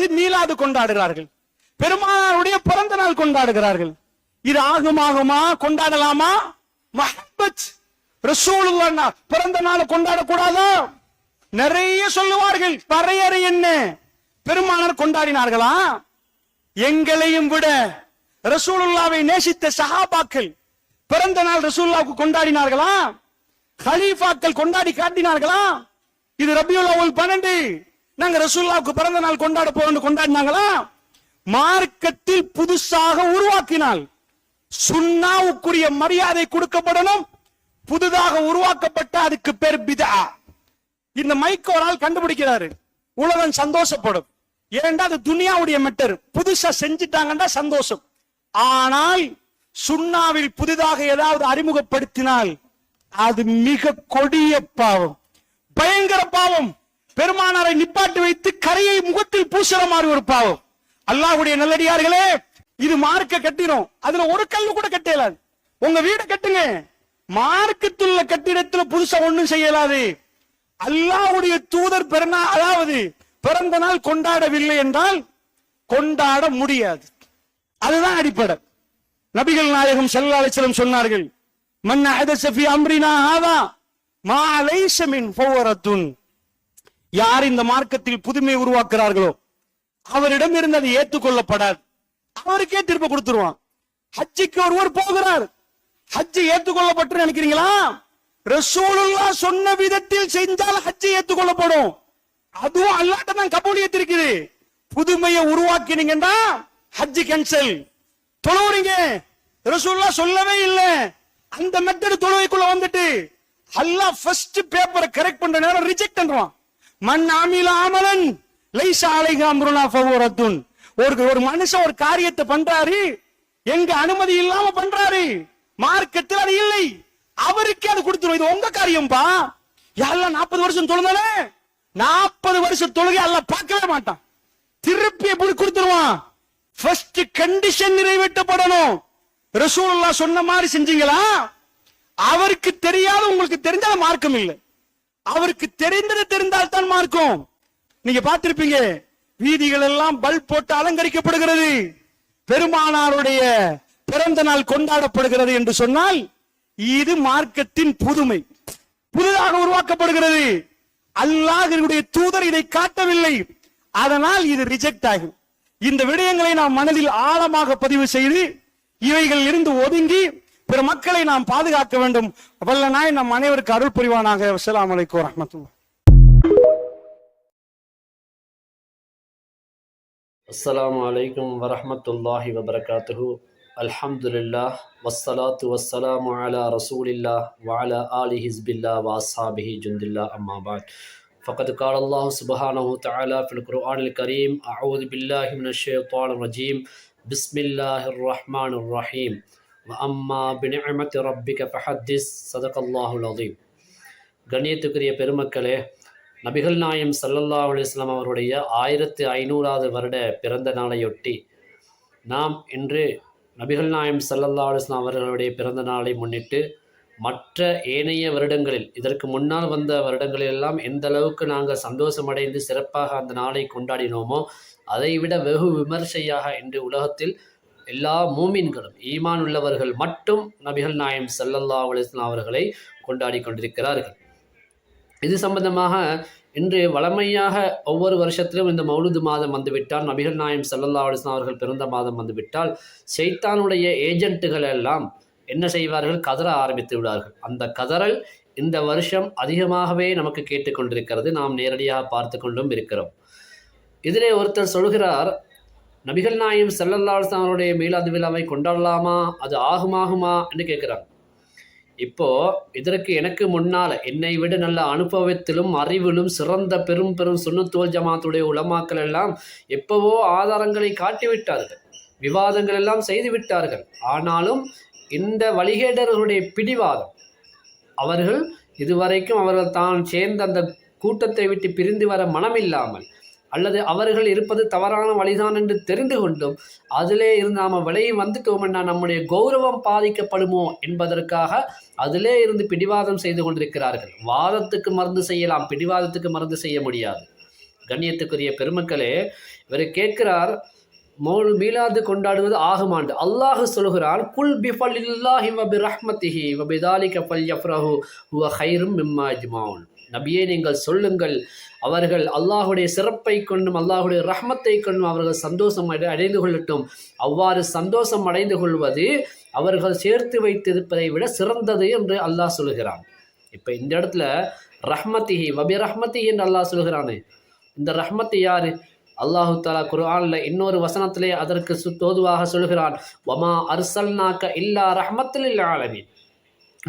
அல்லது மீளாது கொண்டாடுகிறார்கள். பெருமானாருடைய பிறந்த நாள் கொண்டாடுகிறார்கள். இது ஆகுமாகுமா? கொண்டாடலாமா? மஹபத் ரசூலுல்லாஹ் பிறந்த நாள் கொண்டாடக்கூடாதா? நிறைய சொல்லுவார்கள். வரையறை என்ன? பெருமானார் கொண்டாடினார்களா? எங்களையும் விட ரசூலுல்லாவை நேசித்த சஹாபாக்கள் பிறந்த நாள் ரசூல்லாவுக்கு கொண்டாடினார்களா? ஹலீஃபாக்கள் கொண்டாடி காட்டினார்களா? இது ரபியுல் அவ்வல் பன்னெண்டு. நாங்க ரசூல்லாவுக்கு பிறந்த நாள் கொண்டாட போறோம்னு கொண்டாடினாங்களா? மார்க்கத்தில் புதுசாக உருவாக்கினால் சுண்ணாவுக்குரிய மரியாதை கொடுக்கப்படணும். புதுதாக உருவாக்கப்பட்ட அதுக்கு பேர் பிதா. இந்த மைக் ஒரு ஆள் கண்டுபிடிக்கிறாரு. உலகம் சந்தோஷப்படும். ஏன்டா அது துனியாவுடைய மெட்டர்? புதுசா செஞ்சிட்டாங்கன்னா சந்தோஷம். ஆனால் சுண்ணாவில் புதிதாக ஏதாவது அறிமுகப்படுத்தினால் அது மிக கொடிய பாவம். பயங்கர பாவம். பெருமானாரை நிப்பாட்டி வைத்து கரையை முகத்தில் பூசுற மாதிரி ஒரு பாவம். அல்லாஹுடைய நல்லடியார்களே இது மார்க்க கட்டிடும் அதுல ஒரு கல்லு கூட கட்டலாது உங்க வீடு கட்டுங்க. மார்க்கத்துள்ள கட்டிடத்துல புதுசா ஒண்ணும் செய்யலாது. அல்லாஹுடைய தூதர் பிறனா அதாவது பிறந்த நாள் கொண்டாடவில்லை என்றால் கொண்டாட முடியாது. அதுதான் அடிப்படை. நபிகள் நாயகம் ஸல்லல்லாஹு சொன்னார்கள் மன் அம்ரினா ஆதா மா லைஸ மின் யார் இந்த மார்க்கத்தில் புதுமை உருவாக்குறார்களோ அவரிடம் இருந்து அது ஏற்றுக்கொள்ளப்படாது. அவருக்கே திரும்ப கொடுத்துருவான். ஹஜ்ஜிக்கு ஒருவர் போகிறார். ஹஜ்ஜி ஏற்றுக்கொள்ளப்பட்டு நினைக்கிறீங்களா? ரசூலுல்லா சொன்ன விதத்தில் செஞ்சால் ஹஜ்ஜி ஏற்றுக்கொள்ளப்படும். அதுவும் அல்லாட்ட தான் கபூலியத் இருக்குது. புதுமையை உருவாக்கினீங்கன்னா ஹஜ்ஜி கேன்சல் தொழுவுறீங்க. ரசூல்லா சொல்லவே இல்லை. அந்த மெத்தட் தொழுவைக்குள்ள வந்துட்டு அல்லாஹ் ஃபர்ஸ்ட் பேப்பரை கரெக்ட் பண்ற நேரம் ரிஜெக்ட் பண்றான். மண் ஆமில ஆமலன் லைசா அலைஹி ஒரு ஒரு மனுஷன் ஒரு காரியத்தை பண்றாரு எங்க அனுமதி இல்லாம பண்றாரு மார்க்கத்தில் அது இல்லை. அவருக்கே அது கொடுத்துரும். இது உங்க காரியம்பா. யாரெல்லாம் நாற்பது வருஷம் தொழுதானே நாற்பது வருஷம் தொழுகை எல்லாம் பார்க்கவே மாட்டான். திருப்பி எப்படி கொடுத்துருவான்? First condition நிறைவேற்றப்படணும். ரசூலுல்லாஹ் சொன்ன மாதிரி செஞ்சீங்களா? அவருக்கு தெரியாத உங்களுக்கு தெரிஞ்ச மார்க்கம் இல்லை. அவருக்கு தெரிந்தது தெரிந்தால் தான் மார்க்கும். நீங்க பார்த்திருப்பீங்க வீதிகள் எல்லாம் பல்ப் போட்டு அலங்கரிக்கப்படுகிறது. பெருமானாருடைய பிறந்த நாள் கொண்டாடப்படுகிறது என்று சொன்னால் இது மார்க்கத்தின் புதுமை. புதிதாக உருவாக்கப்படுகிறது. அல்லாஹினுடைய தூதர் இதை காட்டவில்லை. அதனால் இது ரிஜெக்ட் ஆகும். இந்த விடயங்களை நாம் மனதில் ஆழமாக பதிவு செய்து இவைகள் இருந்து ஒதுங்கி பிற மக்களை நாம் பாதுகாக்க வேண்டும் வல்ல நாய் நம் அனைவருக்கு அருள் புரிவானாக அஸ்ஸலாமு அலைக்கும் வரஹ்மத்துல்லாஹ் السلام عليكم ورحمة الله وبركاته الحمد لله والصلاة والسلام على رسول الله وعلى آله حزب الله وأصحابه جند الله أما بعد فقد قال الله سبحانه وتعالى في القرآن الكريم أعوذ بالله من الشيطان الرجيم بسم الله الرحمن الرحيم அம்மா பினிமத்து ரப்பிக ஃபஹத்திஸ் சதகல்லாஹுல் அதீம் கண்ணியத்துக்குரிய பெருமக்களே நபிகள் நாயம் சல்லல்லா அலிஸ்லாம் அவருடைய ஆயிரத்து ஐநூறாவது வருட பிறந்த நாளையொட்டி நாம் இன்று நபிகள் நாயம் சல்லல்லா அலிஸ்லாம் அவர்களுடைய பிறந்த நாளை முன்னிட்டு மற்ற ஏனைய வருடங்களில் இதற்கு முன்னால் வந்த வருடங்களிலெல்லாம் எந்த அளவுக்கு நாங்கள் சந்தோஷமடைந்து சிறப்பாக அந்த நாளை கொண்டாடினோமோ அதைவிட வெகு விமர்சையாக இன்று உலகத்தில் எல்லா மூமின்களும் ஈமான் உள்ளவர்கள் மட்டும் நபிகள் நாயம் சல்லல்லா அலிஸ்லாம் அவர்களை கொண்டாடி கொண்டிருக்கிறார்கள். இது சம்பந்தமாக இன்று வளமையாக ஒவ்வொரு வருஷத்திலும் இந்த மௌலுது மாதம் வந்துவிட்டால் நபிகள் நாயம் சல்லல்லா அலிஸ்லாம் அவர்கள் பிறந்த மாதம் வந்துவிட்டால் ஷைத்தானுடைய ஏஜென்ட்டுகள் எல்லாம் என்ன செய்வார்கள்? கதற ஆரம்பித்து விடார்கள் அந்த கதறல் இந்த வருஷம் அதிகமாகவே நமக்கு கேட்டுக்கொண்டிருக்கிறது நாம் நேரடியாக பார்த்து கொண்டும் இருக்கிறோம். இதிலே ஒருத்தர் சொல்கிறார் நபிகள் நாயம் சல்லல்லா அவருடைய மீலாது விழாவை கொண்டாடலாமா? அது ஆகுமாகுமா? என்று கேட்குறாங்க இப்போ இதற்கு எனக்கு முன்னால் என்னை விட நல்ல அனுபவத்திலும் அறிவிலும் சிறந்த பெரும் பெரும் சுண்ணத்துவல் ஜமாத்துடைய உலமாக்கள் எல்லாம் எப்பவோ ஆதாரங்களை காட்டிவிட்டார்கள். விவாதங்கள் எல்லாம் செய்து விட்டார்கள். ஆனாலும் இந்த வழிகேடர்களுடைய பிடிவாதம் அவர்கள் இதுவரைக்கும் அவர்கள் தான் சேர்ந்த அந்த கூட்டத்தை விட்டு பிரிந்து வர மனமில்லாமல் அல்லது அவர்கள் இருப்பது தவறான வழிதான் என்று தெரிந்து கொண்டும் அதிலே இருந்து நாம் விலகி வந்துட்டோம்னா நம்முடைய கௌரவம் பாதிக்கப்படுமோ என்பதற்காக அதிலே இருந்து பிடிவாதம் செய்து கொண்டிருக்கிறார்கள். வாதத்துக்கு மருந்து செய்யலாம் பிடிவாதத்துக்கு மருந்து செய்ய முடியாது. கண்ணியத்துக்குரிய பெருமக்களே இவர் கேட்கிறார் மௌல் மீலாது கொண்டாடுவது ஆகுமாண்டு அல்லாஹு சொல்கிறான் குல் பிஃபலில்லாஹி வபி ரஹ்மத்திஹி வபி தாலிக ஃபல் யஃப்ரஹு ஹுவ ஹைரும் மிம்மா அஜ்மாவுன் நபியே நீங்கள் சொல்லுங்கள் அவர்கள் அல்லாஹுடைய சிறப்பை கொண்டும் அல்லாஹுடைய ரஹ்மத்தை கொண்டும் அவர்கள் சந்தோஷம் அடை அடைந்து கொள்ளட்டும். அவ்வாறு சந்தோஷம் அடைந்து கொள்வது அவர்கள் சேர்த்து வைத்திருப்பதை விட சிறந்தது என்று அல்லாஹ் சொல்கிறான். இப்போ இந்த இடத்துல ரஹ்மத்திஹி வபி ரஹ்மத்திஹி என்று அல்லாஹ் சொல்கிறானே. இந்த ரஹ்மத்து யார்? அல்லாஹு தாலா குர்ஆனில் இன்னொரு வசனத்திலே அதற்கு சு- தோதுவாக சொல்கிறான். வமா அர்சல்னாக்க இல்லா ரஹ்மத்தில் ஆலமீன்.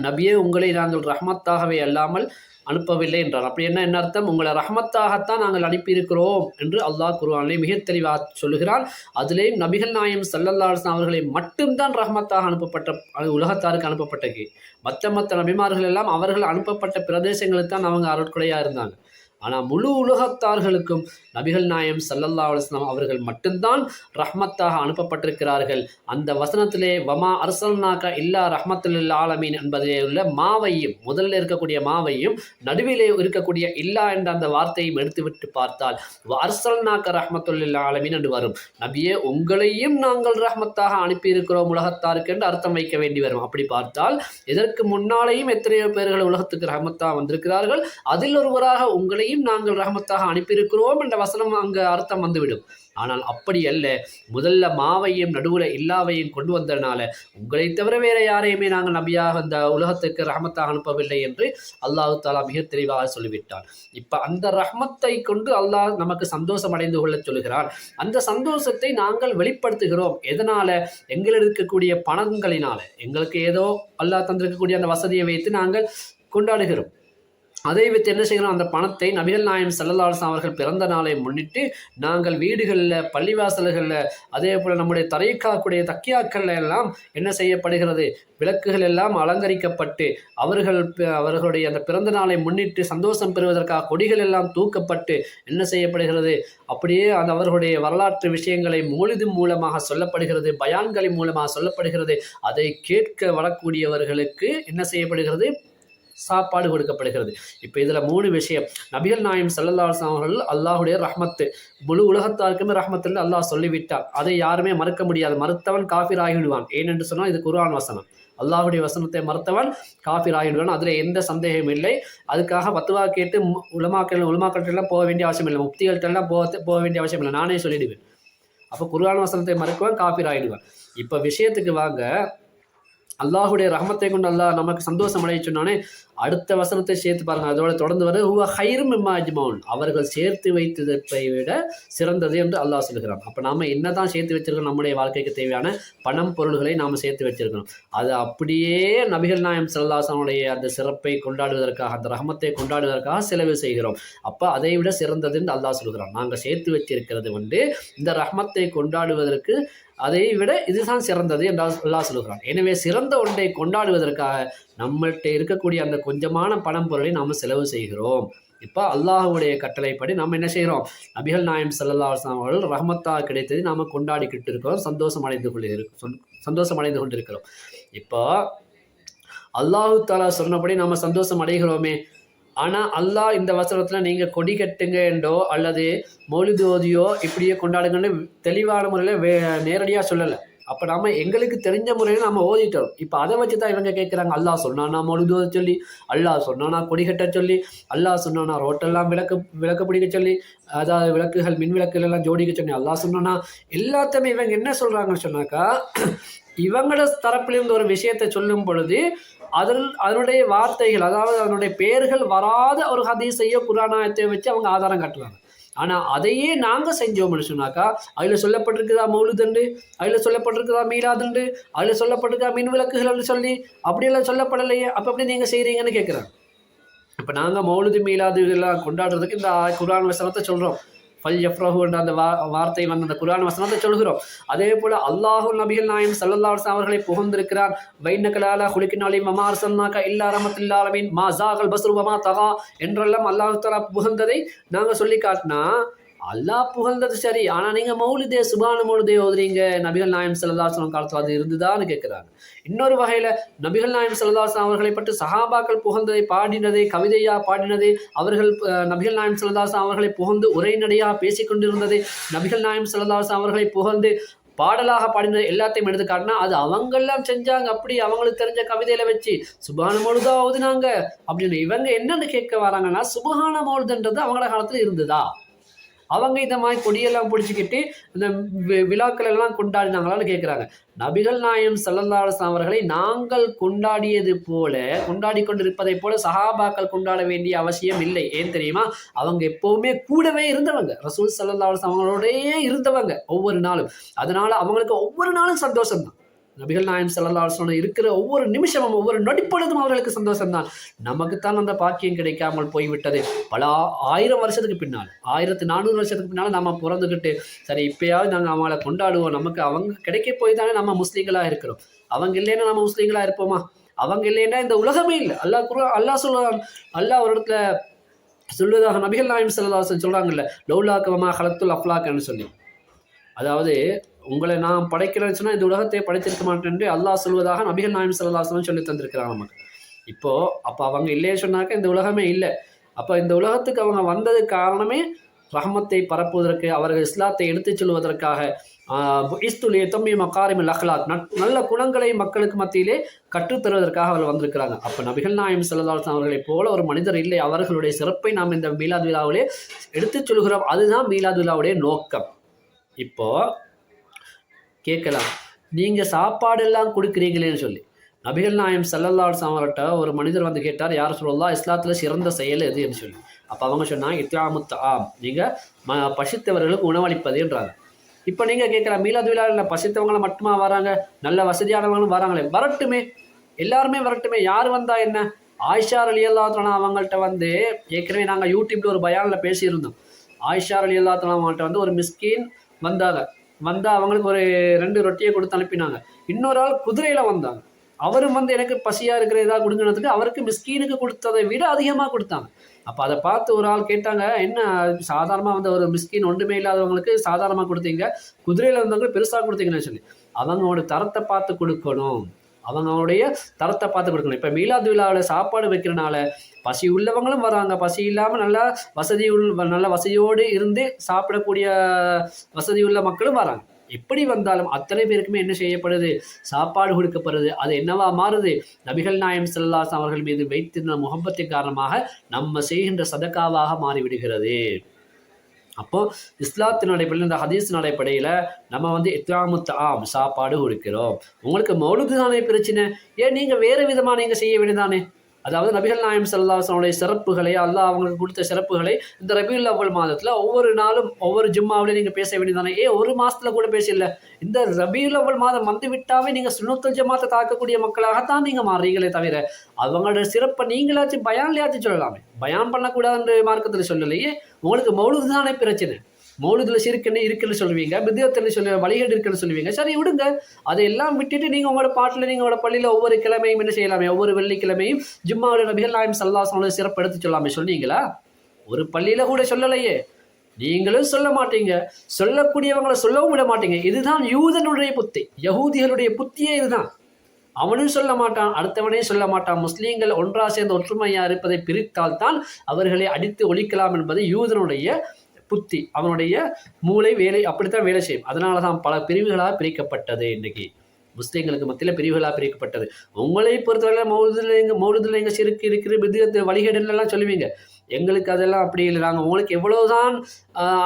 நபியே உங்களை நாங்கள் ரஹ்மத்தாகவே அல்லாமல் அனுப்பவில்லை என்றார். அப்படி என்ன என்ன அர்த்தம்? உங்களை ரஹமத்தாகத்தான் நாங்கள் அனுப்பியிருக்கிறோம் என்று அல்லாஹ் குர்ஆனிலே மிக தெளிவாக சொல்லுகிறார் அதிலேயும் நபிகள் நாயம் சல்லல்லாஹு அவர்களை மட்டும்தான் ரஹமத்தாக அனுப்பப்பட்ட உலகத்தாருக்கு அனுப்பப்பட்டது. மற்ற மற்ற நபிமார்கள் எல்லாம் அவர்கள் அனுப்பப்பட்ட பிரதேசங்களுக்கு தான் அவங்க அருட்கொடையாக இருந்தாங்க. ஆனால் முழு உலகத்தார்களுக்கும் நபிகள் நாயம் சல்லல்லா அலுவலாம் அவர்கள் மட்டும்தான் ரஹ்மத்தாக அனுப்பப்பட்டிருக்கிறார்கள். அந்த வசனத்திலே வமா அரசல்னாக்க இல்லா ரஹ்மத்துல் ஆலமீன் என்பதிலே உள்ள மாவையும் முதலில் இருக்கக்கூடிய மாவையும் நடுவிலே இருக்கக்கூடிய இல்லா என்ற அந்த வார்த்தையும் எடுத்துவிட்டு பார்த்தால் அரசல்னாக்க ரஹ்மத்துல் ஆலமீன் என்று வரும். நபியே உங்களையும் நாங்கள் ரஹ்மத்தாக அனுப்பியிருக்கிறோம் உலகத்தாருக்கு என்று அர்த்தம் வைக்க வேண்டி வரும். அப்படி பார்த்தால் இதற்கு முன்னாலேயும் எத்தனையோ பேர்கள் உலகத்துக்கு ரஹமத்தாக வந்திருக்கிறார்கள். அதில் ஒருவராக உங்களையும் நாங்கள் ரஹமத்தாக அனுப்பியிருக்கிறோம் என்ற வசனம் அங்கே அர்த்தம் வந்துவிடும். ஆனால் அப்படி அல்ல. முதல்ல மாவையும் நடுவில் இல்லாவையும் கொண்டு வந்ததுனால உங்களை தவிர வேற யாரையுமே நாங்கள் நபியாக இந்த உலகத்துக்கு ரஹமத்தாக அனுப்பவில்லை என்று அல்லாஹு தாலா மிக தெளிவாக சொல்லிவிட்டான். இப்போ அந்த ரஹமத்தை கொண்டு அல்லாஹ் நமக்கு சந்தோஷம் அடைந்து கொள்ள சொல்கிறான் அந்த சந்தோஷத்தை நாங்கள் வெளிப்படுத்துகிறோம். எதனால்? எங்களில் இருக்கக்கூடிய பணங்களினால். எங்களுக்கு ஏதோ அல்லாஹ் தந்திருக்கக்கூடிய அந்த வசதியை வைத்து நாங்கள் கொண்டாடுகிறோம். அதை வைத்து என்ன செய்கிறோம்? அந்த பணத்தை நபிகள் நாயம் செல்லலாசன் அவர்கள் பிறந்த நாளை முன்னிட்டு நாங்கள் வீடுகளில் பள்ளிவாசல்களில் அதே போல் நம்முடைய தரைக்காக்கூடிய தக்கியாக்கள் எல்லாம் என்ன செய்யப்படுகிறது? விளக்குகள் எல்லாம் அலங்கரிக்கப்பட்டு அவர்கள் அவர்களுடைய அந்த பிறந்த நாளை முன்னிட்டு சந்தோஷம் பெறுவதற்காக கொடிகள் எல்லாம் தூக்கப்பட்டு என்ன செய்யப்படுகிறது? அப்படியே அந்த அவர்களுடைய வரலாற்று விஷயங்களை மூலிது மூலமாக சொல்லப்படுகிறது பயான்களின் மூலமாக சொல்லப்படுகிறது. அதை கேட்க வரக்கூடியவர்களுக்கு என்ன செய்யப்படுகிறது? சாப்பாடு கொடுக்கப்படுகிறது. இப்போ இதில் மூணு விஷயம். நபிகள் நாயம் சல்லல்லாஹு அவர்கள் அல்லாஹுடைய ரஹ்மத்து முழு உலகத்தாருக்குமே ரஹமத்துல அல்லாஹ் சொல்லிவிட்டார். அதை யாருமே மறுக்க முடியாது. மறுத்தவன் காஃபிர் ஆகிவிடுவான் ஏனென்று சொன்னால் இது குர்ஆன் வசனம். அல்லாஹுடைய வசனத்தை மறுத்தவன் காஃபிர் ஆகிவிடுவான் அதில் எந்த சந்தேகமும் இல்லை. அதுக்காக பத்துவா கேட்டு உலமாக்கள் உலமாக்கள்கிட்டலாம் போக வேண்டிய அவசியம் இல்லை. முப்திகள்கிட்டலாம் போக போக வேண்டிய அவசியம் இல்லை. நானே சொல்லிடுவேன். அப்போ குர்ஆன் வசனத்தை மறுக்குவான் காஃபிர் ஆகிடுவான் இப்போ விஷயத்துக்கு வாங்க அல்லாஹுடைய ரஹமத்தை கொண்டு அல்லாஹ் நமக்கு சந்தோஷம் அடைய சொன்னானே அடுத்த வசனத்தை சேர்த்து பாருங்க. அதோட தொடர்ந்து வர ஹுவ ஹைரும் இம்மாஜிமவுன் அவர்கள் சேர்த்து வைத்ததை விட சிறந்தது என்று அல்லாஹ் சொல்கிறான் அப்போ நாம் என்ன தான் சேர்த்து வச்சிருக்கோம் நம்முடைய வாழ்க்கைக்கு தேவையான பணம் பொருள்களை நாம் சேர்த்து வச்சிருக்கணும். அது அப்படியே நபிகள் நாயம் சல்லாசனுடைய அந்த சிறப்பை கொண்டாடுவதற்காக அந்த ரகமத்தை கொண்டாடுவதற்காக செலவு செய்கிறோம். அப்போ அதை விட சிறந்தது என்று அல்லாஹ் சொல்கிறான் நாங்கள் சேர்த்து வச்சிருக்கிறது வந்து இந்த ரஹமத்தை கொண்டாடுவதற்கு அதை விட இதுதான் சிறந்தது என்று அல்லாஹ் சொல்கிறான் எனவே சிறந்த ஒன்றை கொண்டாடுவதற்காக நம்மள்கிட்ட இருக்கக்கூடிய அந்த கொஞ்சமான பணம் பொருளை நாம் செலவு செய்கிறோம். இப்போ அல்லாஹுடைய கட்டளைப்படி நம்ம என்ன செய்கிறோம் நபிகள் நாயம் சல்லல்லா அவர்கள் ரஹமத்தா கிடைத்ததை நாம் கொண்டாடிக்கிட்டு இருக்கிறோம். சந்தோஷம் அடைந்து கொண்டு இருக்கோம் சந்தோஷம் அடைந்து கொண்டிருக்கிறோம். இப்போ அல்லாஹு தாலா சொன்னபடி நம்ம சந்தோஷம் அடைகிறோமே. ஆனால் அல்லாஹ் இந்த வசனத்தில் நீங்கள் கொடி கட்டுங்க என்றோ அல்லது மொழிதோதியோ ஓதியோ இப்படியே கொண்டாடுங்கன்னு தெளிவான முறையில் வே நேரடியாக சொல்லலை. அப்போ நாம எங்களுக்கு தெரிஞ்ச முறையில் நம்ம ஓதிட்டோம். இப்போ அதை வச்சு தான் இவங்க கேட்குறாங்க அல்லாஹ் சொன்னானா மொழுது சொல்லி அல்லாஹ் சொன்னானா கொடி கட்ட சொல்லி அல்லாஹ் சொன்னானா ரோட்டெல்லாம் விளக்கு விளக்கு பிடிக்க சொல்லி அதாவது விளக்குகள் மின் விளக்குகள் எல்லாம் ஜோடிக்க சொல்லி அல்லாஹ் சொன்னானா எல்லாத்தையுமே இவங்க என்ன சொல்கிறாங்கன்னு சொன்னாக்கா இவங்களோட தரப்பிலிருந்து ஒரு விஷயத்தை சொல்லும் பொழுது அதில் அதனுடைய வார்த்தைகள் அதாவது அதனுடைய பெயர்கள் வராத ஒரு ஹதீஸையோ குரானாயத்தை வச்சு அவங்க ஆதாரம் காட்டுவாங்க ஆனால் அதையே நாங்கள் செஞ்சோம்னு சொன்னாக்கா அதில் சொல்லப்பட்டிருக்குதா மௌலுதண்டு? அதில் சொல்லப்பட்டிருக்குதா மீளாதுண்டு அதில் சொல்லப்பட்டிருக்கா மின் விளக்குகள்னு சொல்லி அப்படியெல்லாம் சொல்லப்படலையே. அப்போ அப்படி நீங்கள் செய்கிறீங்கன்னு கேட்குறாங்க இப்போ நாங்கள் மௌலுது மீலாது கொண்டாடுறதுக்கு இந்த குரான் வசனத்தை சொல்கிறோம் ஃபல் எஃப்ரஹு என்ற அந்த வா வார்த்தை வந்து அந்த குரான் வசனத்தை சொல்கிறோம் அதே போல் அல்லாஹு நபிகள் நாயம் சல்லல்லா அவர்களை புகழ்ந்திருக்கிறான் வைனகலாலா குலிக்கினாலி மமா அரசன்னாக்கா இல்லா ரமத்தில்லாலமின் மா ஜாகல் பஸ்ரு தகா என்றெல்லாம் அல்லாஹு தாலா புகழ்ந்ததை நாங்கள் சொல்லி காட்டினா அல்லாஹ் புகழ்ந்தது சரி. ஆனால் நீங்கள் மௌலிதே சுபான மௌலிதே ஓதுறீங்க. நபிகள் நாயம் செல்லதாசனம் காலத்தில் அது இருந்துதான்னு கேட்குறாங்க இன்னொரு வகையில் நபிகள் நாயம் செல்லதாசன் அவர்களை பற்றி சஹாபாக்கள் புகழ்ந்ததை பாடினதை கவிதையாக பாடினதை அவர்கள் நபிகள் நாயம் செல்லதாசன் அவர்களை புகழ்ந்து உரைநடையாக பேசிக் கொண்டிருந்ததை நபிகள் நாயம் செல்லதாசன் அவர்களை புகழ்ந்து பாடலாக பாடின எல்லாத்தையும் எடுத்து காட்டினா அது அவங்கெல்லாம் செஞ்சாங்க. அப்படி அவங்களுக்கு தெரிஞ்ச கவிதையில வச்சு சுபான மொழுதா ஓதுனாங்க. அப்படின்னு இவங்க என்னன்னு கேட்க வராங்கன்னா சுபஹான மொழுதுன்றது அவங்கள காலத்துல இருந்ததா? அவங்க இந்த மாதிரி கொடியெல்லாம் பிடிச்சிக்கிட்டு இந்த வி- விழாக்கள் எல்லாம் கொண்டாடினாங்களான்னு கேட்குறாங்க நபிகள் நாயம் சல்லல்லாஹு அவர்களை நாங்கள் கொண்டாடியது போல கொண்டாடி கொண்டிருப்பதை போல சஹாபாக்கள் கொண்டாட வேண்டிய அவசியம் இல்லை. ஏன் தெரியுமா? அவங்க எப்பவுமே கூடவே இருந்தவங்க. ரசூல் சல்லல்லாஹு அவங்களோடய இருந்தவங்க ஒவ்வொரு நாளும். அதனால அவங்களுக்கு ஒவ்வொரு நாளும் சந்தோஷம் தான் நபிகள் நாயம் சல்லல்லாஹு இருக்கிற ஒவ்வொரு நிமிஷமும் ஒவ்வொரு நொடிப்பொழுதும் அவர்களுக்கு சந்தோஷம் தான் நமக்குத்தான் அந்த பாக்கியம் கிடைக்காமல் போய்விட்டது. பல ஆயிரம் வருஷத்துக்கு பின்னால் ஆயிரத்தி நானூறு வருஷத்துக்கு பின்னால் நம்ம பிறந்துக்கிட்டு சரி இப்பயாவது நாங்கள் அவங்கள கொண்டாடுவோம். நமக்கு அவங்க கிடைக்க போய் தானே நம்ம முஸ்லீம்களாக இருக்கிறோம். அவங்க இல்லைன்னா நம்ம முஸ்லீம்களாக இருப்போமா? அவங்க இல்லைன்னா இந்த உலகமே இல்லை. அல்லாஹ் குரு அல்லாஹ் சொல்லுவான் அல்லாஹ் ஒரு இடத்துல சொல்வதாக நபிகள் நாயம் செல்லதாசன் சொல்கிறாங்கல்ல லௌலாக்கவமா ஹலத்துல் அஃப்லாக்கன்னு சொல்லி. அதாவது உங்களை நான் படைக்கிறேன்னு சொன்னால் இந்த உலகத்தை படைத்திருக்க மாட்டேன் என்று அல்லாஹ் சொல்வதாக நபிகள் நாயம் செல்லதாசனம் சொல்லி தந்திருக்கிறாங்க நமக்கு. இப்போது அப்போ அவங்க இல்லைன்னு சொன்னாக்க இந்த உலகமே இல்லை. அப்போ இந்த உலகத்துக்கு அவங்க வந்தது காரணமே ரஹமத்தை பரப்புவதற்கு அவர்கள் இஸ்லாத்தை எடுத்துச் சொல்வதற்காக இஸ்துலே தொம்மி மக்காரிமில் அஹ்லாத் நட்- நல்ல குணங்களை மக்களுக்கு மத்தியிலே கற்றுத்தருவதற்காக அவர்கள் வந்திருக்கிறாங்க. அப்போ நபிகள் நாயம் செல்லதாசன் அவர்களைப் போல ஒரு மனிதர் இல்லை அவர்களுடைய சிறப்பை நாம் இந்த மீலாத் விழாவிலே எடுத்துச் சொல்கிறோம். அதுதான் மீலாத் விழாவுடைய நோக்கம். இப்போது கேட்கலாம். நீங்கள் சாப்பாடு எல்லாம் கொடுக்குறீங்களேன்னு சொல்லி. நபிகள் நாயம் சல்லல்லாஹு அவர்கிட்ட ஒரு மனிதர் வந்து கேட்டார் யார் சொல்லலாம் இஸ்லாத்தில் சிறந்த செயல் எதுன்னு சொல்லி. அப்போ அவங்க சொன்னாங்க இத்யாமுத் ஆம் நீங்கள் ம பசித்தவர்களுக்கு உணவளிப்பதுன்றாங்க. இப்போ நீங்கள் கேட்குற மீலாது விழாவில் பசித்தவங்கள மட்டுமா வராங்க? நல்ல வசதியானவங்களும் வராங்களே? வரட்டுமே. எல்லாருமே வரட்டுமே. யார் வந்தால் என்ன? ஆயிஷார் அலி அல்லாத்தனா அவங்கள்ட்ட வந்து ஏற்கனவே நாங்கள் யூடியூப்ல ஒரு பயானில் பேசியிருந்தோம். ஆயிஷார் அலி அல்லாத்தனா அவங்கள்ட்ட வந்து ஒரு மிஸ்கின் வந்தாங்க. வந்தால் அவங்களுக்கு ஒரு ரெண்டு ரொட்டியை கொடுத்து அனுப்பினாங்க. இன்னொரு ஆள் குதிரையில் வந்தாங்க. அவரும் வந்து எனக்கு பசியாக இருக்கிற இதாக கொடுங்கறதுக்கு அவருக்கு மிஸ்கீனுக்கு கொடுத்ததை விட அதிகமாக கொடுத்தாங்க. அப்போ அதை பார்த்து ஒரு ஆள் கேட்டாங்க என்ன சாதாரணமாக வந்து ஒரு மிஸ்கின் ஒன்றுமே இல்லாதவங்களுக்கு சாதாரணமாக கொடுத்தீங்க? குதிரையில் வந்தவங்களுக்கு பெருசாக கொடுத்தீங்கன்னு சொல்லி. அவங்களோட தரத்தை பார்த்து கொடுக்கணும். அவங்களுடைய தரத்தை பார்த்து கொடுக்கணும். இப்போ மீலாது விழாவில் சாப்பாடு வைக்கிறனால பசி உள்ளவங்களும் வராங்க. பசி இல்லாமல் நல்லா வசதி உள் நல்ல வசதியோடு இருந்து சாப்பிடக்கூடிய வசதி உள்ள மக்களும் வராங்க. எப்படி வந்தாலும் அத்தனை பேருக்குமே என்ன செய்யப்படுது? சாப்பாடு கொடுக்கப்படுது. அது என்னவா மாறுது? நபிகள் நாயம் ஸல்லல்லாஹு அவர்கள் மீது வைத்திருந்த முகம்பத்தின் காரணமாக நம்ம செய்கின்ற சதக்காவாக மாறிவிடுகிறது. அப்போ இஸ்லாத்தின் அடிப்படையில் இந்த ஹதீஸின் அடிப்படையில் நம்ம வந்து இத்ராமுத் ஆம் சாப்பாடு கொடுக்கிறோம். உங்களுக்கு மௌலுக்கு தானே பிரச்சனை? ஏன் நீங்கள் வேறு விதமாக நீங்கள் செய்ய வேண்டியதானே அதாவது நபிகள் நாயம் சல்லாஹனுடைய சிறப்புகளை அல்லாஹ் அவங்களுக்கு கொடுத்த சிறப்புகளை இந்த ரபியுல் அவ்வல் மாதத்தில் ஒவ்வொரு நாளும் ஒவ்வொரு ஜும்மாவிலையும் நீங்கள் பேச வேண்டியதானே ஏன் ஒரு மாதத்தில் கூட பேசல? இந்த ரபியுல் அவ்வல் மாதம் வந்து விட்டாவே நீங்கள் சுனத்தல் ஜமாத்தை தாக்கக்கூடிய மக்களாகத்தான் நீங்கள் மாறுறீங்களே தவிர அவங்களோட சிறப்பை நீங்களாச்சும் பயான்லையாச்சும் சொல்லலாமே. பயான் பண்ணக்கூடாதுன்ற மார்க்கத்தில் சொல்லலையே. உங்களுக்கு மௌலுது தானே பிரச்சனை? மௌலுதில் சிறுக்குன்னு இருக்குன்னு சொல்லுவீங்க பித்தியத்தில் சொல்லி வழிகள் இருக்குன்னு சொல்லுவீங்க. சரி விடுங்க. அதையெல்லாம் விட்டுட்டு நீங்கள் உங்களோட பாட்டில் நீங்கள் உங்களோட பள்ளியில் ஒவ்வொரு கிழமையும் என்ன செய்யலாமே? ஒவ்வொரு வெள்ளிக்கிழமையும் ஜும்மாவுடைய நபிகள் நாயம் சல்லாசனோட சிறப்பு எடுத்து சொல்லாமே சொன்னீங்களா? ஒரு பள்ளியில் கூட சொல்லலையே. நீங்களும் சொல்ல மாட்டீங்க. சொல்லக்கூடியவங்களை சொல்லவும் விட மாட்டீங்க. இதுதான் யூதனுடைய புத்தி. யகூதிகளுடைய புத்தியே இதுதான். அவனும் சொல்ல மாட்டான் அடுத்தவனே சொல்ல மாட்டான். முஸ்லீம்கள் ஒன்றா சேர்ந்து ஒற்றுமையாக இருப்பதை பிரித்தால் தான் அவர்களை அடித்து ஒழிக்கலாம் என்பது யூதனுடைய புத்தி அவனுடைய மூளை வேலை அப்படித்தான் வேலை செய்யும். அதனால தான் பல பிரிவுகளாக பிரிக்கப்பட்டது இன்றைக்கி முஸ்லீம்களுக்கு மத்தியில் பிரிவுகளாக பிரிக்கப்பட்டது. உங்களை பொறுத்தவரை மௌலுதில் எங்கள் மௌலுதில் எங்கள் சிறுக்கு இருக்கிற விதத்து வழிகேடுலாம் சொல்லுவீங்க. எங்களுக்கு அதெல்லாம் அப்படி இல்லை. நாங்கள் உங்களுக்கு எவ்வளோதான்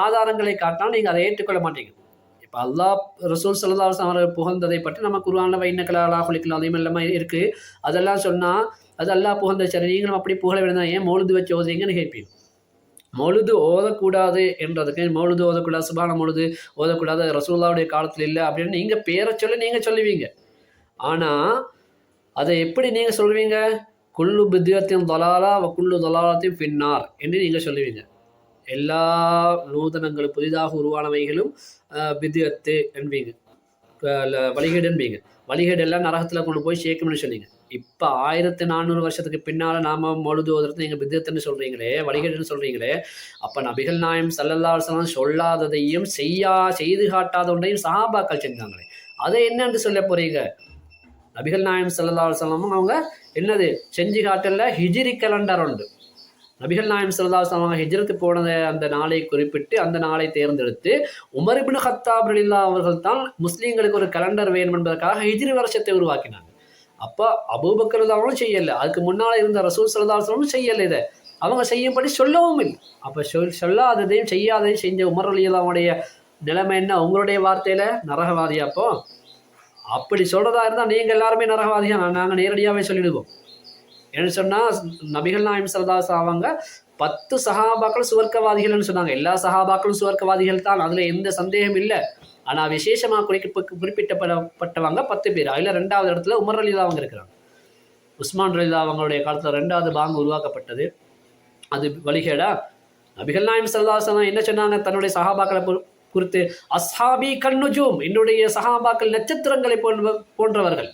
ஆதாரங்களை காட்டினாலும் நீங்கள் அதை ஏற்றுக்கொள்ள மாட்டீங்க. இப்போ அல்லாஹ் ரசூல் சல்லா அவரை புகழ்ந்ததை பற்றி நம்ம குருவான வைநக்கலா குளிக்கலாம் மாதிரி எல்லாமே இருக்குது அதெல்லாம் சொன்னால் அது அல்லாஹ் புகழ்ந்த சரி நீங்களும் அப்படி புகழ வேண்டாம் ஏன் மௌலுது வச்சு ஓதுறீங்கன்னு கேட்பீங்க. மொழுது ஓதக்கூடாது என்றதுக்கு மொழுது ஓதக்கூடாது சுபான மொழுது ஓதக்கூடாது ரசூல்லாவுடைய காலத்தில் இல்லை அப்படின்னு நீங்கள் பேரை சொல்லி நீங்கள் சொல்லுவீங்க. ஆனால் அதை எப்படி நீங்கள் சொல்லுவீங்க? குள்ளு பித்தியத்தையும் தொலாலா குள்ளு குல்லு தொலாலத்தையும் பின்னார் என்று நீங்கள் சொல்லுவீங்க. எல்லா நூதனங்களும் புதிதாக உருவானவைகளும் பித்தியத்து என்பீங்க. வழிகேடு என்பீங்க. வழிகேடு எல்லாம் நரகத்தில் கொண்டு போய் சேர்க்கணும்னு சொன்னீங்க. இப்போ ஆயிரத்தி நானூறு வருஷத்துக்கு பின்னால் நாம மொழுது நீங்கள் வித்தியத்துன்னு சொல்கிறீங்களே வழிகேடுன்னு சொல்கிறீங்களே அப்போ நபிகள் நாயம் சல்லல்லாசலம் சொல்லாததையும் செய்யா செய்து காட்டாத ஒன்றையும் சஹாபாக்கள் செஞ்சாங்களே. அதை என்னன்னு சொல்ல போகிறீங்க நபிகள் நாயம் சல்லல்லா சொல்லமும் அவங்க என்னது? செஞ்சு காட்டல ஹிஜிரி கலண்டர் உண்டு. நபிகள் நாயம் சல்லா அவங்க ஹிஜ்ரத்து போனத அந்த நாளை குறிப்பிட்டு அந்த நாளை தேர்ந்தெடுத்து உமர் ஹத்தாப் அலில்லா அவர்கள் தான் முஸ்லீம்களுக்கு ஒரு கலண்டர் வேணும் என்பதற்காக ஹிஜ்ரி வருஷத்தை உருவாக்கினாங்க. அப்போ அபூபக்கர் அவங்களும் செய்யல. அதுக்கு முன்னால் இருந்த ரசூல் சல்லாஹலும் செய்யல இதை. அவங்க செய்யும்படி சொல்லவும் இல்லை. அப்போ சொல் சொல்லாததையும் செய்யாததையும் செஞ்ச உமர் அலியல்லாவுடைய நிலைமை என்ன? உங்களுடைய வார்த்தையில் நரகவாதியா அப்போ அப்படி சொல்கிறதா இருந்தால் நீங்கள் எல்லாருமே நரகவாதியாக நாங்கள் நேரடியாகவே சொல்லிடுவோம். என்ன சொன்னால் நபிகள் நாயம் சரதாஸ் அவங்க பத்து சகாபாக்கள் சுவர்க்கவாதிகள்னு சொன்னாங்க. எல்லா சகாபாக்களும் சுவர்க்கவாதிகள் தான். அதில் எந்த சந்தேகம் இல்லை. ஆனால் விசேஷமாக குறிக்க குறிப்பிட்டப்படப்பட்டவங்க பத்து பேர். அதில் ரெண்டாவது இடத்துல உமர் அலிலா அவங்க இருக்கிறாங்க. உஸ்மான் ரலிலா அவங்களுடைய காலத்தில் ரெண்டாவது பாங்கு உருவாக்கப்பட்டது. அது வழிகேடா. நபிகள் நாயம் சல்லாசனம் என்ன சொன்னாங்க? தன்னுடைய சகாபாக்களை குறித்து அஸ்ஹாபி கண்ணுஜூம் என்னுடைய சகாபாக்கள் நட்சத்திரங்களை போன்ற போன்றவர்கள்.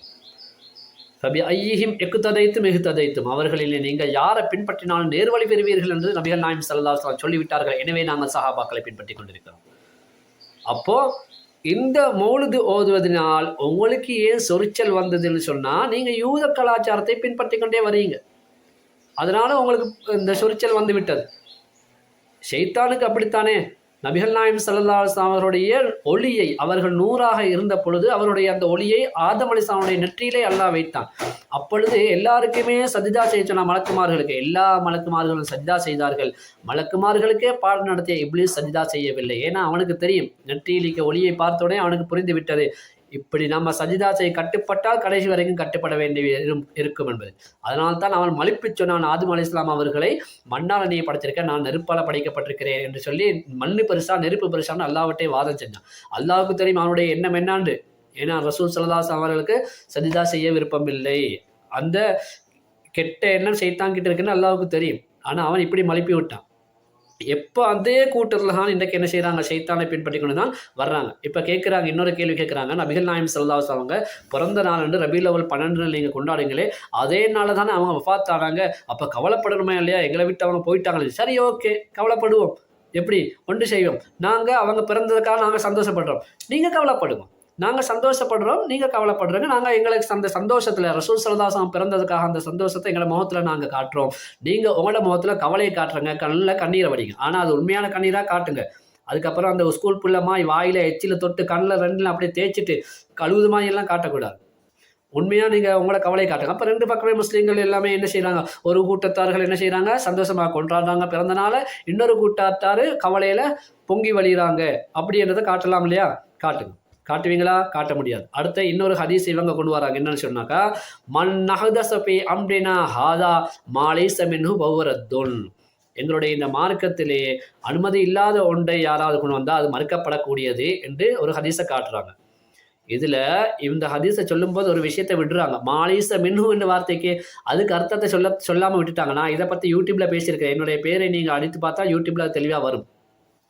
நபி ஐயிஹிம் எக்கு ததைத்தும் எகு ததைத்தும் அவர்களில் நீங்கள் யாரை பின்பற்றினாலும் நேர்வழி பெறுவீர்கள் என்று நபிகள் நாயம் சல்லா சொல்லிவிட்டார்கள். எனவே நாங்கள் சஹாபாக்களை பின்பற்றி கொண்டிருக்கிறோம். அப்போ இந்த மௌலுது ஓதுவதனால் உங்களுக்கு ஏன் சொரிச்சல் வந்ததுன்னு சொன்னால் நீங்கள் யூத கலாச்சாரத்தை பின்பற்றி கொண்டே வரீங்க. அதனால உங்களுக்கு இந்த சொரிச்சல் வந்து விட்டது. ஷெய்தானுக்கு அப்படித்தானே? நபிகள் நாயம் சல்லா அவருடைய ஒளியை அவர்கள் நூறாக இருந்த பொழுது அவருடைய அந்த ஒளியை ஆதம் அலிஸ்லாமுடைய நெற்றியிலே அல்லாஹ் வைத்தான். அப்பொழுது எல்லாருக்குமே சஜிதா செய்ய சொன்ன மலக்குமார்களுக்கு எல்லா மலக்குமார்களும் சஜிதா செய்தார்கள். மலக்குமார்களுக்கே பாடம் நடத்திய இப்ளீஸ் சஜிதா செய்யவில்லை. ஏன்னா அவனுக்கு தெரியும் நெற்றியில் இருக்க ஒளியை பார்த்தோடனே அவனுக்கு புரிந்து விட்டது இப்படி நம்ம சஜிதாசை செய்ய கட்டுப்பட்டால் கடைசி வரைக்கும் கட்டுப்பட வேண்டிய இருக்கும் என்பது. அதனால் தான் அவன் மலிப்பு சொன்னான் ஆதும் அலி இஸ்லாம் அவர்களை மண்ணால் அணியை படைச்சிருக்க நான் நெருப்பால் படைக்கப்பட்டிருக்கிறேன் என்று சொல்லி மண்ணு பெருசா நெருப்பு பெருசான்னு அல்லாவட்டே வாதம் செஞ்சான். அல்லாவுக்கு தெரியும் அவனுடைய எண்ணம் என்னாண்டு? ஏன்னா ரசூல் சலதாஸ் அவர்களுக்கு சஜிதா செய்ய விருப்பம் இல்லை. அந்த கெட்ட எண்ணம் செய்தான் கிட்ட இருக்குன்னு அல்லாவுக்கு தெரியும். ஆனால் அவன் இப்படி மலிப்பி விட்டான் எப்போ அதே கூட்டத்தில் தான் இன்றைக்கு என்ன செய்கிறாங்க சைத்தானை பின்பற்றி கொண்டு தான் வர்றாங்க. இப்போ கேட்குறாங்க இன்னொரு கேள்வி கேட்குறாங்க. நபிகள் நாயம் செல்லாஸ் அவங்க பிறந்த நாள் என்று ரபி லெவல் பன்னெண்டு நீங்கள் கொண்டாடுங்களே அதே நாள் தானே அவங்க வஃபாத் ஆனாங்க அப்போ கவலைப்படணுமா இல்லையா? எங்களை விட்டு அவங்க போயிட்டாங்களே. சரி ஓகே கவலைப்படுவோம். எப்படி? ஒன்று செய்வோம். நாங்கள் அவங்க பிறந்ததுக்காக நாங்கள் சந்தோஷப்படுறோம். நீங்கள் கவலைப்படுவோம் நாங்கள் சந்தோஷப்படுறோம் நீங்கள் கவலைப்படுறோங்க. நாங்கள் எங்களுக்கு அந்த சந்தோஷத்தில் ரசூல் சரதாசம் பிறந்ததுக்காக அந்த சந்தோஷத்தை எங்களை முகத்தில் நாங்கள் காட்டுறோம். நீங்கள் உங்களோட முகத்தில் கவலையை காட்டுறங்க. கண்ணில் கண்ணீரை வடிங்க. ஆனால் அது உண்மையான கண்ணீராக காட்டுங்க. அதுக்கப்புறம் அந்த ஸ்கூல் புள்ளமாய் வாயில் எச்சில் தொட்டு கண்ணில் ரெண்டில் அப்படியே தேய்ச்சிட்டு கழுவுது மாதிரி எல்லாம் காட்டக்கூடாது. உண்மையாக நீங்கள் உங்களை கவலை காட்டுங்க. அப்போ ரெண்டு பக்கமே முஸ்லீம்கள் எல்லாமே என்ன செய்கிறாங்க ஒரு கூட்டத்தார்கள் என்ன செய்கிறாங்க சந்தோஷமாக கொண்டாடுறாங்க. பிறந்தனால இன்னொரு கூட்டத்தார் கவலையில் பொங்கி வழிகிறாங்க அப்படின்றத காட்டலாம் இல்லையா? காட்டுங்க. காட்டுவீங்களா? காட்ட முடியாது. அடுத்த இன்னொரு ஹதீஸ் இவங்க கொண்டு வராங்க. என்னன்னு சொன்னாக்கா மன் நகதசபி அம்டினா ஹாதா மாலேச சமின்னு பௌவரத்துன் எங்களுடைய இந்த மார்க்கத்திலே அனுமதி இல்லாத ஒன்றை யாராவது கொண்டு வந்தால் அது மறுக்கப்படக்கூடியது என்று ஒரு ஹதீஸை காட்டுறாங்க. இதில் இந்த ஹதீஸை சொல்லும்போது ஒரு விஷயத்தை விடுறாங்க. மாலிச மின்ஹு என்ற வார்த்தைக்கு அதுக்கு அர்த்தத்தை சொல்ல சொல்லாமல் விட்டுட்டாங்க நான் இதை பற்றி யூடியூப்பில் பேசியிருக்கேன் என்னுடைய பேரை நீங்கள் அடித்து பார்த்தா யூடியூப்பில் தெளிவாக வரும்.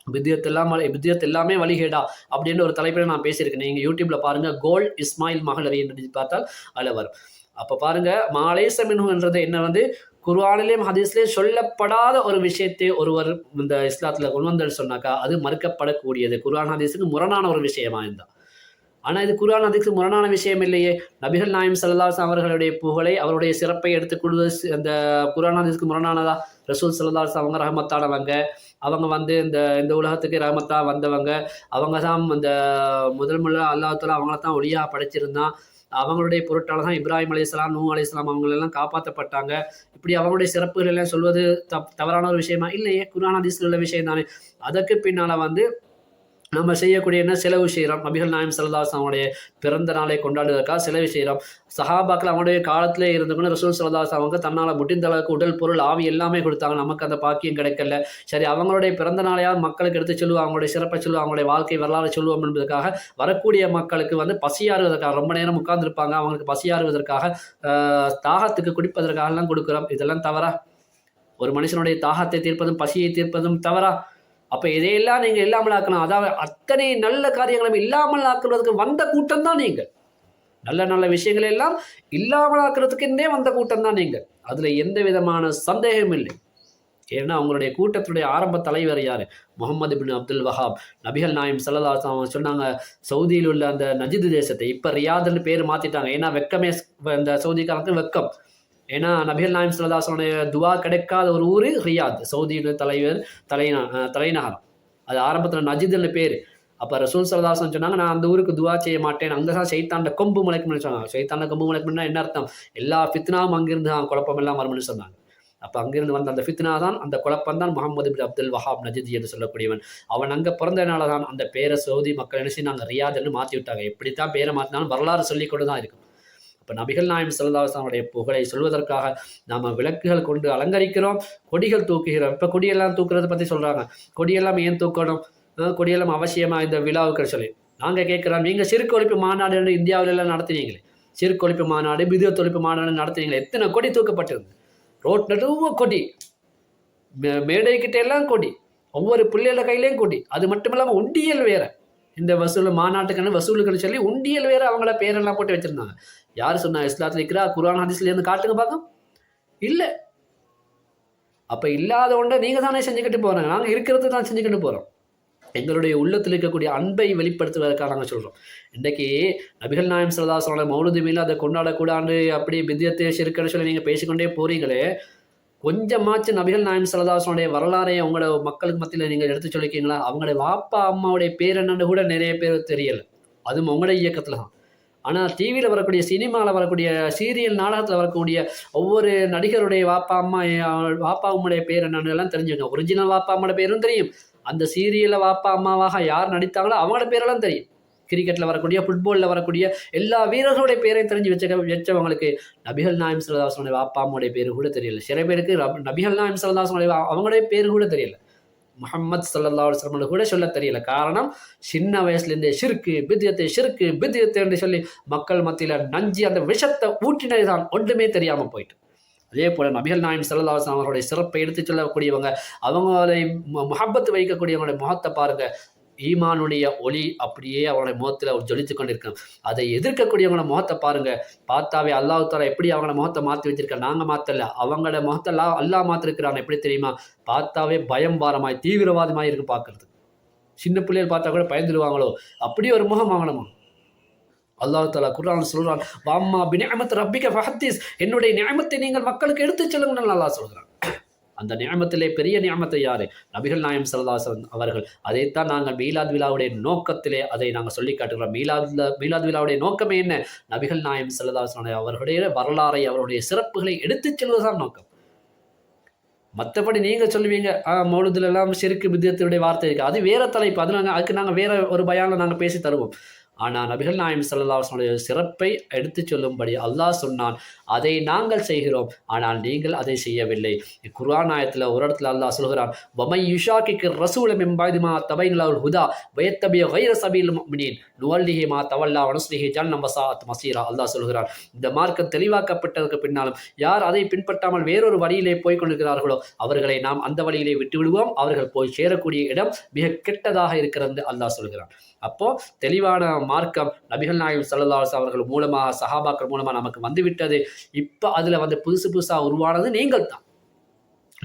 வித்தியத் எல்லாம் வித்தியத் எல்லாமே வழிகேடா அப்படின்னு ஒரு தலைப்பில் நான் பேசியிருக்கேன். நீங்கள் யூடியூப்பில் பாருங்கள் கோல் இஸ்மாயில் மகளரி என்று பார்த்தால் அதில் வரும். அப்போ பாருங்க மாலேச மின்ஹு என்றது என்ன வந்து? குர்ஆனிலேயும் ஹதீஸ்லேயும் சொல்லப்படாத ஒரு விஷயத்தை ஒருவர் இந்த இஸ்லாத்தில் கொண்டு வந்தல் சொன்னாக்கா அது மறுக்கப்படக்கூடியது. குர்ஆன் ஹதீஸுக்கு முரணான ஒரு விஷயமா இருந்தால் ஆனால் இது குரான் அதுக்கு முரணான விஷயம் இல்லையே. நபிகள் நாயம் சல்லாஸ் அவர்களுடைய புகழை அவருடைய சிறப்பை எடுத்துக்கொள்வது அந்த குரான் அதுக்கு முரணானதா? ரசூல் சல்லாஸ் அவங்க ரஹமத்தானவங்க. அவங்க வந்து இந்த இந்த உலகத்துக்கு ரஹமத்தா வந்தவங்க அவங்க தான் இந்த முதல் முதல்ல அல்லாஹால அவங்கள தான் ஒளியாக படைச்சிருந்தான். அவங்களுடைய பொருட்டால் தான் இப்ராஹிம் அலையாம் நூ அலையாம் அவங்களெல்லாம் காப்பாற்றப்பட்டாங்க இப்படி அவங்களுடைய சிறப்புகள் எல்லாம் சொல்வது தப் தவறான ஒரு விஷயமா? இல்லையே. குரான் அதிசல் உள்ள விஷயம் தானே. அதற்கு பின்னால் வந்து நம்ம செய்யக்கூடிய என்ன? செலவு செய்கிறோம் நபிகள் நாயம் சல்லாஸ் அவங்களுடைய பிறந்த நாளை கொண்டாடுவதற்காக செலவு செய்கிறோம் சஹாபாக்கள் அவங்களுடைய காலத்திலே இருந்துக்கணும் ரசூல் சல்லாஸ் அவங்க தன்னால் முடிந்த அளவுக்கு உடல் பொருள் ஆவி எல்லாமே கொடுத்தாங்க. நமக்கு அந்த பாக்கியம் கிடைக்கல. சரி அவங்களுடைய பிறந்த நாளையாக மக்களுக்கு எடுத்து சொல்லுவோம் அவங்களுடைய சிறப்பை சொல்லுவோம் அவங்களுடைய வாழ்க்கை வரலாறு சொல்லுவோம் என்பதற்காக வரக்கூடிய மக்களுக்கு வந்து பசியாறுவதற்காக ரொம்ப நேரம் உட்கார்ந்துருப்பாங்க. அவங்களுக்கு பசியாறுவதற்காக தாகத்துக்கு குடிப்பதற்காகலாம் கொடுக்குறோம். இதெல்லாம் தவறா? ஒரு மனுஷனுடைய தாகத்தை தீர்ப்பதும் பசியை தீர்ப்பதும் தவறா? அப்போ இதையெல்லாம் நீங்கள் இல்லாமல் ஆக்கணும். அதாவது அத்தனை நல்ல காரியங்களும் இல்லாமல் ஆக்குவதற்கு வந்த கூட்டம் தான் நீங்கள். நல்ல நல்ல விஷயங்களை எல்லாம் இல்லாமல் ஆக்குறதுக்குன்னே வந்த கூட்டம் தான் நீங்கள். அதில் எந்த விதமான சந்தேகமும் இல்லை. ஏன்னா அவங்களுடைய கூட்டத்துடைய ஆரம்ப தலைவர் யார்? முகமது பின் அப்துல் வஹாப். நபிகள் நாயம் அவங்க சொன்னாங்க சவுதியில் உள்ள அந்த நஜிது தேசத்தை இப்போ ரியாதுன்னு பேர் மாற்றிட்டாங்க ஏன்னா வெக்கமே இந்த சவுதிக்காரனுக்கு வெக்கம். ஏன்னா நபிகள் நாயம் சல்லாசனுடைய துவா கிடைக்காத ஒரு ஊர் ரியாத் சவுதியுடைய தலைவர் தலைந தலைநகரம். அது ஆரம்பத்தில் நஜிதுன்னு பேர். அப்போ ரசூல் சல்லாசன் சொன்னாங்க நான் அந்த ஊருக்கு துவா செய்ய மாட்டேன். அங்கே தான் சைத்தாண்ட கொம்பு முளைக்கும்னு சொன்னாங்க. சைத்தாண்ட கொம்பு முளைக்கணும்னா என்ன அர்த்தம்? எல்லா ஃபித்னாவும் அங்கிருந்து தான் குழப்பம் எல்லாம் வரும்னு சொன்னாங்க. அப்போ அங்கிருந்து வந்த அந்த ஃபித்னா தான் அந்த குழப்பம் தான் முகமது பின் அப்துல் வஹாப் நஜித் என்று சொல்லக்கூடியவன். அவன் அங்கே பிறந்தனால தான் அந்த பேரை சவுதி மக்கள் என்ன செய்ய நாங்கள் ரியாதுன்னு மாற்றி விட்டாங்க எப்படி தான் பேரை மாற்றினாலும் வரலாறு சொல்லிக் கொண்டு தான் இருக்கும் அப்போ நபிகள் நாயம் செல்லதாசனுடைய புகழை சொல்வதற்காக நாம் விளக்குகள் கொண்டு அலங்கரிக்கிறோம். கொடிகள் தூக்குகிறோம். இப்போ கொடியெல்லாம் தூக்குறதை பற்றி சொல்கிறாங்க கொடியெல்லாம் ஏன் தூக்கணும்? கொடியெல்லாம் அவசியமாக இந்த விழாவுக்கு சொல்லி. நாங்கள் கேட்குறோம் நீங்கள் சிறுக்கு ஒழிப்பு மாநாடு இந்தியாவிலெல்லாம் நடத்தினீங்களே. சிறுக்கு ஒழிப்பு மாநாடு பிதுவத் தொழிப்பு மாநாடு நடத்தினீங்களே. எத்தனை கொடி தூக்கப்பட்டிருந்து ரோட் நடுவ கொடி. மே- மேடைக்கிட்ட எல்லாம் கொடி. ஒவ்வொரு பிள்ளைகள கையிலையும் கொடி. அது மட்டும் இல்லாமல் உண்டியல் வேறு. இந்த வசூல் மாநாட்டுக்கான வசூலுக்குன்னு சொல்லி உண்டியல் வேறு அவங்கள பேரெல்லாம் போட்டு வச்சுருந்தாங்க. யார் சொன்னா இஸ்லாத்தில் இருக்கிறா குரான் ஹதீஸ்ல இருந்து காட்டுங்க பார்க்க இல்லை. அப்போ இல்லாத ஒன்றை நீங்கள் தானே செஞ்சுக்கிட்டு போகிறாங்க நாங்கள் இருக்கிறது தான் செஞ்சுக்கிட்டு போகிறோம் எங்களுடைய உள்ளத்தில் இருக்கக்கூடிய அன்பை வெளிப்படுத்துவதற்காக நாங்கள் சொல்கிறோம் இன்றைக்கி நபிகள் நாயம் சரதாசனோட மௌனதுமையில் அதை கொண்டாடக்கூடாது அப்படி வித்தியத்தை சிறுக்கன்னு சொல்லி நீங்கள் பேசிக்கொண்டே போகிறீங்களே கொஞ்சமாச்சு நபிகள் நாயம் சலதாசனுடைய வரலாறை உங்களோட மக்களுக்கு மத்தியில் நீங்கள் எடுத்து சொல்லிக்கீங்களா அவங்களுடைய வாப்பா அம்மாவுடைய பேர் என்னன்னு கூட நிறைய பேர் தெரியல. அதுவும் உங்களுடைய இயக்கத்தில் தான். ஆனால் டிவியில் வரக்கூடிய சினிமாவில் வரக்கூடிய சீரியல் நாடகத்தில் வரக்கூடிய ஒவ்வொரு நடிகருடைய வாப்பா அம்மா வாப்பா அம்மாவுடைய பேர் என்னன்னு எல்லாம் தெரிஞ்சுக்கோங்க. ஒரிஜினல் வாப்பா அம்மாவோட பேரும் தெரியும். அந்த சீரியலில் வாப்பா அம்மாவாக யார் நடித்தாங்களோ அவங்களோட பேரெல்லாம் தெரியும். கிரிக்கெட்டில் வரக்கூடிய ஃபுட்பாலில் வரக்கூடிய எல்லா வீரர்களுடைய பேரையும் தெரிஞ்சு வச்ச வச்சவங்களுக்கு நபிகள் நாயம் சரதாசனுடைய வாப்பா அம்மாவுடைய பேர் கூட தெரியல. சில பேருக்கு ரப்- நபிகள் நாயம் சரதாசனுடைய வா- அவங்களுடைய பேர் கூட தெரியல. முகமது சல்லா அலுவலம் கூட சொல்ல தெரியல. காரணம் சின்ன வயசுலேருந்தே ஷிர்கு பித்தியத்தை ஷிர்கு பித்தியத்தை என்று சொல்லி மக்கள் மத்தியில் நஞ்சி அந்த விஷத்தை ஊற்றினது தான் ஒன்றுமே தெரியாமல் போயிட்டு. அதே போல் நபிகள் நாயம் சல்லா அவர்களுடைய சிறப்பை எடுத்து சொல்லக்கூடியவங்க அவங்களை முகப்பத்து வைக்கக்கூடியவங்களுடைய முகத்தை பாருங்கள் ஈமானுடைய ஒளி அப்படியே அவங்களுடைய முகத்தில் ஜொலித்து கொண்டிருக்கும். அதை எதிர்க்கக்கூடியவங்களோட முகத்தை பாருங்கள் பார்த்தாவே அல்லாஹ் தாலா எப்படி அவங்களோட முகத்தை மாற்றி வச்சிருக்க? நாங்கள் மாற்றல அவங்களோட முகத்தை அல்லா அல்லாஹ் மாற்றிருக்கிறாங்க எப்படி தெரியுமா? பார்த்தாவே பயம் பாரமாய் தீவிரவாதமாக இருக்கு பார்க்குறது சின்ன பிள்ளைகள் பார்த்தா கூட பயந்துடுவாங்களோ அப்படியே ஒரு முகம் வாங்கணுமா? அல்லாஹ் தாலா குர்ஆன் சொல்கிறான் வாம்மா பினிஅமத் ரப்பிக ஃபஹத்தீஸ். என்னுடைய நியமத்தை நீங்கள் மக்களுக்கு எடுத்து சொல்லுங்கன்னு நல்லா சொல்கிறான் அந்த நியமத்திலே பெரிய நியமத்தை யாரு? நபிகள் நாயம் சரதாசன் அவர்கள். அதைத்தான் நாங்கள் மீலாத் விழாவுடைய நோக்கத்திலே அதை நாங்கள் சொல்லி காட்டுகிறோம். மீலாத் மீலாத் விழாவுடைய நோக்கமே என்ன? நபிகள் நாயம் சரதாசன் அவர்களுடைய வரலாறை அவருடைய சிறப்புகளை எடுத்துச் செல்வதுதான் நோக்கம். மற்றபடி நீங்கள் சொல்லுவீங்க ஆ எல்லாம் சிறுக்கு வித்தியத்தினுடைய வார்த்தை இருக்குது அது வேற தலைப்பு. அது நாங்கள் அதுக்கு நாங்கள் வேற ஒரு பயானில் நாங்கள் பேசி தருவோம். ஆனால் நபிகள் நாயம் சல்லாஹனுடைய சிறப்பை எடுத்துச் சொல்லும்படி அல்லாஹ் சொன்னான் அதை நாங்கள் செய்கிறோம் ஆனால் நீங்கள் அதை செய்யவில்லை. குர்ஆன் ஆயத்தில் ஒரு இடத்துல அல்லாஹ் சொல்கிறான் வமை யுஷாக்கிக்கு ரசூல மெம்பாய்துமா தபைன்லாவுல் ஹுதா வயத்தபிய வைர சபீல் முக்மினின் நுவல்லிஹிமா தவல்லா வனஸ்லிஹி ஜன் நம்பசாத் மசீரா. அல்லாஹ் சொல்கிறான் இந்த மார்க்கம் தெளிவாக்கப்பட்டதற்கு பின்னாலும் யார் அதை பின்பற்றாமல் வேறொரு வழியிலே போய் கொண்டிருக்கிறார்களோ அவர்களை நாம் அந்த வழியிலே விட்டு விடுவோம் அவர்கள் போய் சேரக்கூடிய இடம் மிக கெட்டதாக இருக்கிறது அல்லாஹ் சொல்கிறான். அப்போ தெளிவான மார்க்கம் நபிகள் நாயகம் சல்லல்லாஹு அவர்கள் மூலமாக சஹாபாக்கள் மூலமாக நமக்கு வந்துவிட்டது. இப்போ அதில் வந்து புதுசு புதுசாக உருவானது நீங்கள் தான்.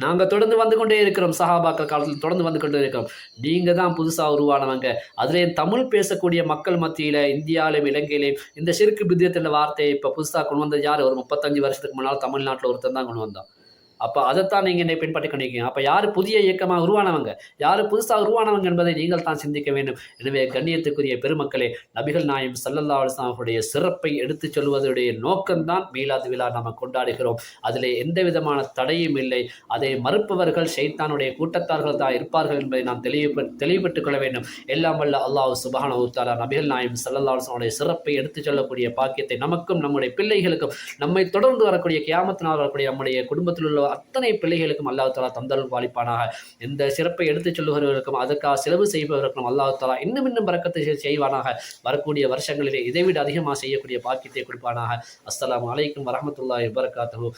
நாங்கள் தொடர்ந்து வந்து கொண்டே இருக்கிறோம் சஹாபாக்கள் காலத்தில் தொடர்ந்து வந்து கொண்டே இருக்கிறோம். நீங்கள் தான் புதுசாக உருவானவங்க. அதுலேயும் தமிழ் பேசக்கூடிய மக்கள் மத்தியில் இந்தியாவிலும் இலங்கையிலையும் இந்த சிறுக்கு பித்தியத்தின் வார்த்தையை இப்போ புதுசாக கொண்டு வந்தது யார்? ஒரு முப்பத்தஞ்சு வருஷத்துக்கு முன்னால் தமிழ்நாட்டில் ஒருத்தன் தான் கொண்டு வந்தான். அப்போ அதைத்தான் நீங்கள் என்னை பின்பற்றி கொண்டிருக்கீங்க. அப்போ யார் புதிய இயக்கமாக உருவானவங்க? யார் புதுசாக உருவானவங்க என்பதை நீங்கள் தான் சிந்திக்க வேண்டும். எனவே கண்ணியத்துக்குரிய பெருமக்களே நபிகள் நாயம் சல்லல்லா அலுவலாம் அவருடைய சிறப்பை எடுத்துச் சொல்வதுடைய நோக்கம்தான் மீலாது விழா நாம் கொண்டாடுகிறோம். அதில் எந்த விதமான தடையும் இல்லை. அதை மறுப்பவர்கள் ஷைத்தானுடைய கூட்டத்தார்கள் தான் இருப்பார்கள் என்பதை நாம் தெளிவு தெளிவுபட்டுக் கொள்ள வேண்டும். எல்லாம் வல்ல அல்லாஹ் சுபஹான உத்தாலா நபிகள் நாயம் சல்லல்லா அலுவலாமுடைய சிறப்பை எடுத்துச் சொல்லக்கூடிய பாக்கியத்தை நமக்கும் நம்முடைய பிள்ளைகளுக்கும் நம்மை தொடர்ந்து வரக்கூடிய கியாமத்தினால் வரக்கூடிய நம்முடைய குடும்பத்தில் உள்ள அத்தனை பிள்ளைகளுக்கும் அல்லாஹ் தாலா தந்தல் வாலிப்பானாக இந்த சிறப்பை எடுத்துச் சொல்லுகிறவர்களுக்கும் அதற்காக செலவு செய்பவர்களுக்கும் அல்லாஹ் தாலா இன்னும் இன்னும் பறக்கத்தை செய்வானாக. வரக்கூடிய வருஷங்களிலே இதைவிட அதிகமாக செய்யக்கூடிய பாக்கியத்தை கொடுப்பானாக. அஸ்லாம் அலைக்கும் வரஹ்மத்துல்லாஹி வபரகாத்துஹு.